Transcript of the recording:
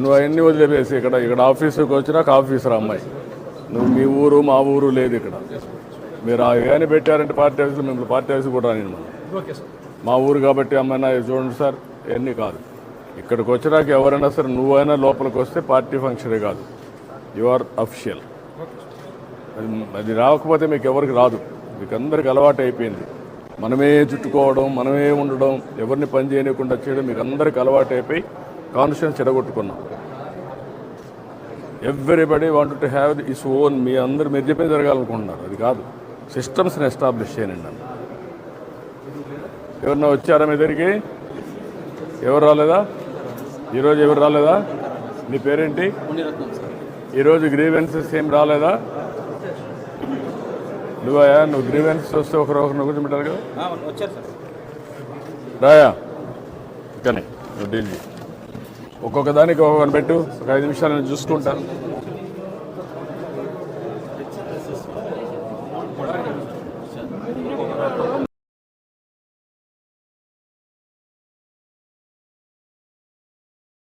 నువ్వు అవన్నీ వదిలేపేసి ఇక్కడ ఇక్కడ ఆఫీసుకి వచ్చినాక ఆఫీసర్ అమ్మాయి. నువ్వు మీ ఊరు మా ఊరు లేదు ఇక్కడ. మీరు కానీ పెట్టారంటే పార్టీ ఆఫీసులో మిమ్మల్ని పార్టీ ఆఫీస్ కూడా రాని మా ఊరు కాబట్టి అమ్మాయినా చూడండి సార్ ఇవన్నీ కాదు. ఇక్కడికి వచ్చినాక ఎవరైనా సరే నువ్వైనా లోపలికి వస్తే పార్టీ ఫంక్షనే కాదు. యు ఆర్ అఫిషియల్ అది రాకపోతే మీకు ఎవరికి రాదు. మీకు అందరికి అలవాటు అయిపోయింది. మనమే చుట్టుకోవడం మనమే ఉండడం ఎవరిని పని చేయకుండా చేయడం మీకు అందరికి అలవాటు అయిపోయి conscience చెడగొట్టుకున్నాం. Everybody want to have his own మీ అందరు మీరు చెప్పే జరగాలనుకుంటున్నారు. అది కాదు. సిస్టమ్స్ని ఎస్టాబ్లిష్ చేయండి నన్ను. ఎవరన్నా వచ్చారా మీ దగ్గరికి? ఎవరు రాలేదా? ఈరోజు ఎవరు రాలేదా? నీ పేరేంటి? ఈరోజు గ్రీవెన్సెస్ ఏం రాలేదా? నువ్వయా నువ్వు గ్రీవెన్సెస్ వస్తే ఒకరు ఒకరిని కూర్చోబెట్టాలి కదా? రాయా? కానీ నువ్వు డీల్ చేయి. ఒక్కొక్క దానికి ఒక్కొక్కరిని పెట్టు. ఒక ఐదు నిమిషాలు నేను చూసుకుంటాను